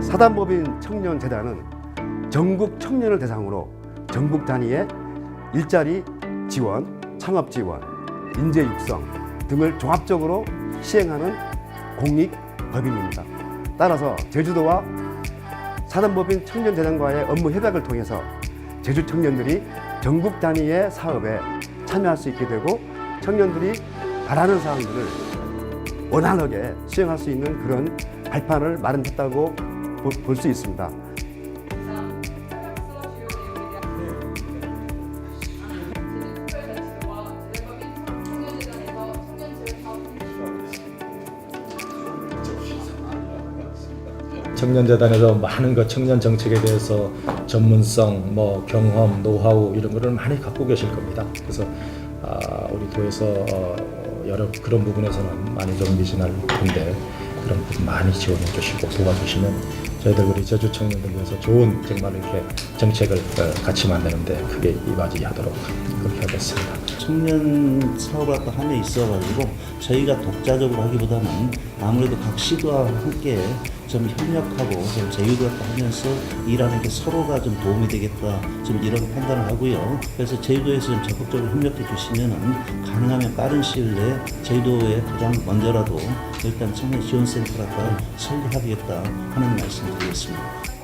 사단법인 청년재단은 전국 청년을 대상으로 전국 단위의 일자리 지원, 창업 지원, 인재 육성 등을 종합적으로 시행하는 공익 법인입니다. 따라서 제주도와 사단법인 청년재단과의 업무 협약을 통해서 제주 청년들이 전국 단위의 사업에 참여할 수 있게 되고 청년들이 바라는 사항들을 원활하게 수행할 수 있는 그런 발판을 마련했다고 볼 수 있습니다. 청년재단에서 많은 그 청년 정책에 대해서 전문성, 뭐 경험, 노하우 이런 거를 많이 갖고 계실 겁니다. 그래서 아, 우리 도에서 어, 여러 그런 부분에서는 많이 좀 미진할 텐데 그런 부분 많이 지원해 주시고 도와주시면 저희들 우리 제주 청년들 위해서 좋은 정말 이렇게 정책을 어, 같이 만드는데 크게 이바지하도록 그렇게 하겠습니다. 청년 사업학과 함에 있어가지고 저희가 독자적으로 하기보다는 아무래도 각 시도와 함께 좀 협력하고 좀 제휴교육도 하면서 일하는 게 서로가 좀 도움이 되겠다 좀 이런 판단을 하고요. 그래서 제주도에서 좀 적극적으로 협력해 주시면은 가능하면 빠른 시일 내에 제주도에 가장 먼저라도 일단 청년 지원센터라도 설립하겠다 하는 말씀 드리겠습니다.